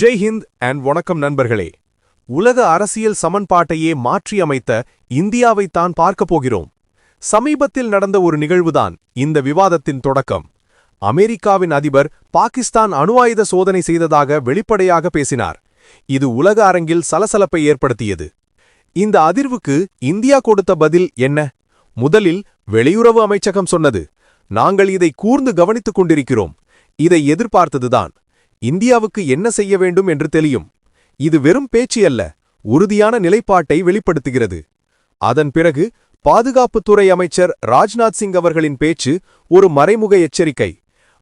Jai Hind and வணக்கம் நண்பர்களே. உலக அரசியல் சமன்பாட்டையே மாற்றியமைத்த இந்தியாவைத்தான் பார்க்கப் போகிறோம். சமீபத்தில் நடந்த ஒரு நிகழ்வுதான் இந்த விவாதத்தின் தொடக்கம். அமெரிக்காவின் அதிபர் பாகிஸ்தான் அணு ஆயுத சோதனை செய்ததாக வெளிப்படையாக பேசினார். இது உலக அரங்கில் சலசலப்பை ஏற்படுத்தியது. இந்த அதிர்வுக்கு இந்தியா கொடுத்த பதில் என்ன? முதலில் வெளியுறவு அமைச்சகம் சொன்னது. நாங்கள் இதை கூர்ந்து கவனித்துக் கொண்டிருக்கிறோம். இதை எதிர்பார்த்ததுதான். இந்தியாவுக்கு என்ன செய்ய வேண்டும் என்று தெரியும். இது வெறும் பேச்சு அல்ல உறுதியான நிலைப்பாட்டை வெளிப்படுத்துகிறது. அதன் பிறகு பாதுகாப்புத்துறை அமைச்சர் ராஜ்நாத் சிங் அவர்களின் பேச்சு ஒரு மறைமுக எச்சரிக்கை.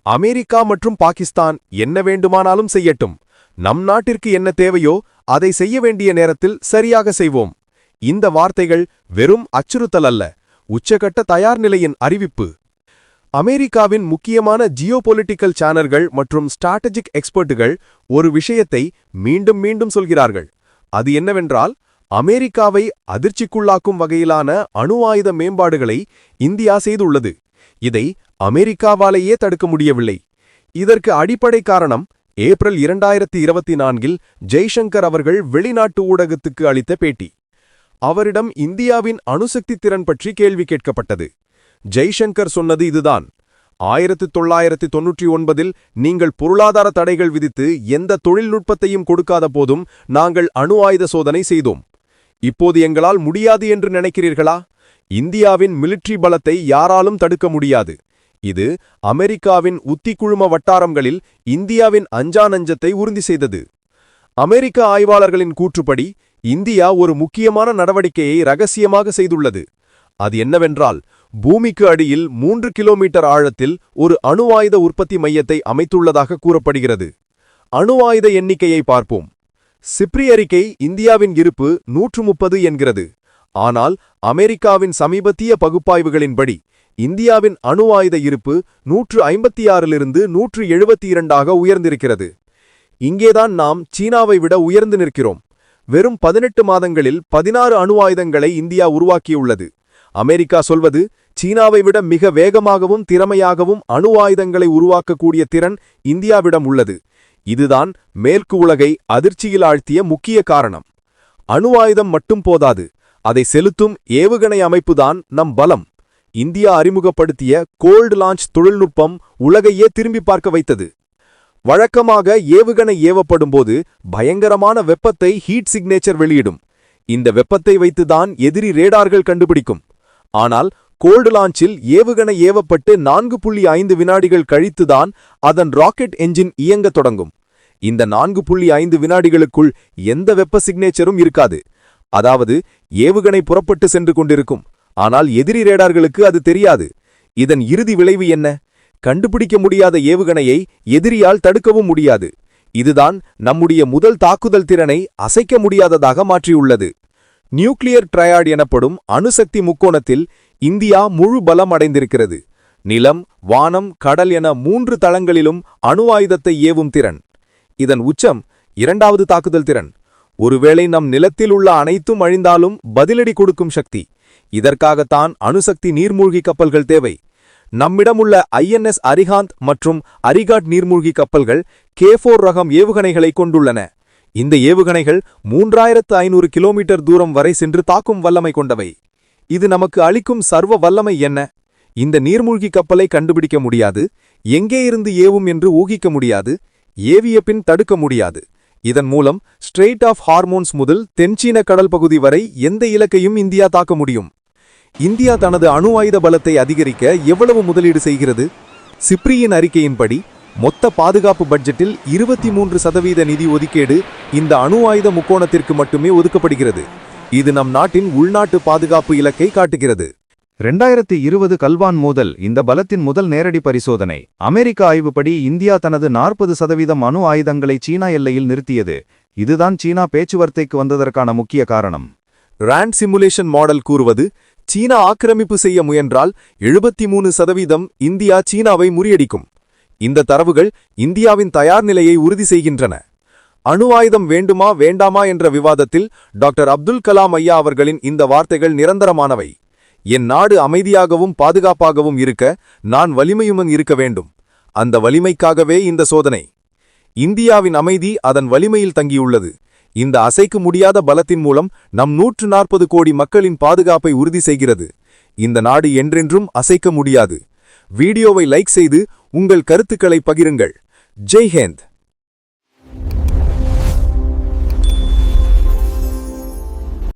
அமெரிக்கா மற்றும் பாகிஸ்தான் என்ன வேண்டுமானாலும் செய்யட்டும். நம் நாட்டிற்கு என்ன தேவையோ அதை செய்ய வேண்டிய நேரத்தில் சரியாக செய்வோம். இந்த வார்த்தைகள் வெறும் அச்சுறுத்தல் அல்ல உச்சகட்ட தயார் நிலையின் அறிவிப்பு. அமெரிக்காவின் முக்கியமான ஜியோபொலிட்டிக்கல் சேனல்கள் மற்றும் ஸ்ட்ராட்டஜிக் எக்ஸ்பர்ட்டுகள் ஒரு விஷயத்தை மீண்டும் மீண்டும் சொல்கிறார்கள். அது என்னவென்றால் அமெரிக்காவை அதிர்ச்சிக்குள்ளாக்கும் வகையிலான அணு ஆயுத மேம்பாடுகளை இந்தியா செய்துள்ளது. இதை அமெரிக்காவாலேயே தடுக்க முடியவில்லை. இதற்கு அடிப்படை காரணம் ஏப்ரல் இரண்டாயிரத்தி இருபத்தி நான்கில் ஜெய்சங்கர் அவர்கள் வெளிநாட்டு ஊடகத்துக்கு அளித்த பேட்டி. அவரிடம் இந்தியாவின் அணுசக்தி திறன் பற்றி கேள்வி கேட்கப்பட்டது. ஜெய்சங்கர் சொன்னது இதுதான். ஆயிரத்து தொள்ளாயிரத்து தொன்னூற்றி ஒன்பதில் நீங்கள் பொருளாதார தடைகள் விதித்து எந்த தொழில்நுட்பத்தையும் கொடுக்காத போதும் நாங்கள் அணு ஆயுத சோதனை செய்தோம். இப்போது எங்களால் முடியாது என்று நினைக்கிறீர்களா? இந்தியாவின் மிலிட்ரி பலத்தை யாராலும் தடுக்க முடியாது. இது அமெரிக்காவின் உத்திக்குழும வட்டாரங்களில் இந்தியாவின் அஞ்சானஞ்சத்தை உறுதி செய்தது. அமெரிக்க ஆய்வாளர்களின் கூற்றுப்படி இந்தியா ஒரு முக்கியமான நடவடிக்கையை ரகசியமாக செய்துள்ளது. அது என்னவென்றால் பூமிக்கு அடியில் மூன்று கிலோமீட்டர் ஆழத்தில் ஒரு அணுவாயுத உற்பத்தி மையத்தை அமைத்துள்ளதாக கூறப்படுகிறது. அணுவாயுத எண்ணிக்கையை பார்ப்போம். சிப்ரி அறிக்கை இந்தியாவின் இருப்பு நூற்று முப்பது என்கிறது. ஆனால் அமெரிக்காவின் சமீபத்திய பகுப்பாய்வுகளின்படி இந்தியாவின் அணுவாயுத இருப்பு நூற்று ஐம்பத்தி ஆறிலிருந்து நூற்று எழுபத்தி இரண்டாக உயர்ந்திருக்கிறது. இங்கேதான் நாம் சீனாவை விட உயர்ந்து நிற்கிறோம். வெறும் பதினெட்டு மாதங்களில் பதினாறு அணு ஆயுதங்களை இந்தியா உருவாக்கியுள்ளது. அமெரிக்கா சொல்வது சீனாவை விட மிக வேகமாகவும் திறமையாகவும் அணு ஆயுதங்களை உருவாக்கக்கூடிய திறன் இந்தியாவிடம் உள்ளது. இதுதான் மேற்கு உலகை அதிர்ச்சியில் ஆழ்த்திய முக்கிய காரணம். அணு ஆயுதம் மட்டும் போதாது அதை செலுத்தும் ஏவுகணை அமைப்புதான் நம் பலம். இந்தியா அறிமுகப்படுத்திய கோல்டு லான்ச் தொழில்நுட்பம் உலகையே திரும்பி பார்க்க வைத்தது. வழக்கமாக ஏவுகணை ஏவப்படும்போது பயங்கரமான வெப்பத்தை ஹீட் சிக்னேச்சர் வெளியிடும். இந்த வெப்பத்தை வைத்துதான் எதிரி ரேடார்கள் கண்டுபிடிக்கும். ஆனால் கோல்டு லான்ச்சில் ஏவுகணை ஏவப்பட்டு நான்கு புள்ளி ஐந்து வினாடிகள் கழித்துதான் அதன் ராக்கெட் என்ஜின் இயங்கத் தொடங்கும். இந்த நான்கு புள்ளி ஐந்து வினாடிகளுக்குள் எந்த வெப்ப சிக்னேச்சரும் இருக்காது. அதாவது ஏவுகணை புறப்பட்டு சென்று கொண்டிருக்கும். ஆனால் எதிரி ரேடார்களுக்கு அது தெரியாது. இதன் இறுதி விளைவு என்ன? கண்டுபிடிக்க முடியாத ஏவுகணையை எதிரியால் தடுக்கவும் முடியாது. இதுதான் நம்முடைய முதல் தாக்குதல் திறனை அசைக்க முடியாததாக மாற்றியுள்ளது. நியூக்ளியர் ட்ரையாட் எனப்படும் அணுசக்தி முக்கோணத்தில் இந்தியா முழு பலம் அடைந்திருக்கிறது. நிலம் வானம் கடல் என மூன்று தளங்களிலும் அணு ஆயுதத்தை ஏவும் திறன். இதன் உச்சம் இரண்டாவது தாக்குதல் திறன். ஒருவேளை நம் நிலத்தில் உள்ள அனைத்தும் அழிந்தாலும் பதிலடி கொடுக்கும் சக்தி. இதற்காகத்தான் அணுசக்தி நீர்மூழ்கி கப்பல்கள் தேவை. நம்மிடமுள்ள ஐஎன்எஸ் அரிகாந்த் மற்றும் அரிகாட் நீர்மூழ்கி கப்பல்கள் கே ரகம் ஏவுகணைகளை கொண்டுள்ளன. இந்த ஏவுகணைகள் மூன்றாயிரத்து ஐநூறு கிலோமீட்டர் தூரம் வரை சென்று தாக்கும் வல்லமை கொண்டவை. இது நமக்கு அளிக்கும் சர்வ வல்லமை என்ன? இந்த நீர்மூழ்கி கப்பலை கண்டுபிடிக்க முடியாது எங்கே இருந்து ஏவும் என்று ஊகிக்க முடியாது ஏவிய பின் தடுக்க முடியாது. இதன் மூலம் ஸ்ட்ரெயிட் ஆஃப் ஹார்மோன்ஸ் முதல் தென்சீன கடல் பகுதி வரை எந்த இலக்கையும் இந்தியா தாக்க முடியும். இந்தியா தனது அணு ஆயுத பலத்தை அதிகரிக்க எவ்வளவு முதலீடு செய்கிறது? சிப்ரியின் அறிக்கையின்படி மொத்த பாதுகாப்பு பட்ஜெட்டில் இருபத்தி மூன்று சதவீத நிதி ஒதுக்கீடு இந்த அணு ஆயுத முக்கோணத்திற்கு மட்டுமே ஒதுக்கப்படுகிறது. இது நம் நாட்டின் உள்நாட்டு பாதுகாப்பு இலக்கை காட்டுகிறது. ரெண்டாயிரத்தி இருபது கல்வான் மோதல் இந்த பலத்தின் முதல் நேரடி பரிசோதனை. அமெரிக்க ஆய்வுப்படி இந்தியா தனது நாற்பது சதவீதம் அணு ஆயுதங்களை சீனா எல்லையில் நிறுத்தியது. இதுதான் சீனா பேச்சுவார்த்தைக்கு வந்ததற்கான முக்கிய காரணம். ரேண்ட் சிமுலேஷன் மாடல் கூறுவது சீனா ஆக்கிரமிப்பு செய்ய முயன்றால் எழுபத்தி மூணு சதவீதம் இந்தியா சீனாவை முறியடிக்கும். இந்த தரவுகள் இந்தியாவின் தயார் நிலையை உறுதி செய்கின்றன. அணு ஆயுதம் வேண்டுமா வேண்டாமா என்ற விவாதத்தில் டாக்டர் அப்துல் கலாம் ஐயா அவர்களின் இந்த வார்த்தைகள் நிரந்தரமானவை. என் நாடு அமைதியாகவும் பாதுகாப்பாகவும் இருக்க நான் வலிமையுமன் இருக்க வேண்டும். அந்த வலிமைக்காகவே இந்த சோதனை. இந்தியாவின் அமைதி அதன் வலிமையில் தங்கியுள்ளது. இந்த அசைக்க முடியாத பலத்தின் மூலம் நம் நூற்று நாற்பது கோடி மக்களின் பாதுகாப்பை உறுதி செய்கிறது. இந்த நாடு என்றென்றும் அசைக்க முடியாது. வீடியோவை லைக் செய்து உங்கள் கருத்துக்களை பகிருங்கள். ஜெய்ஹேந்த்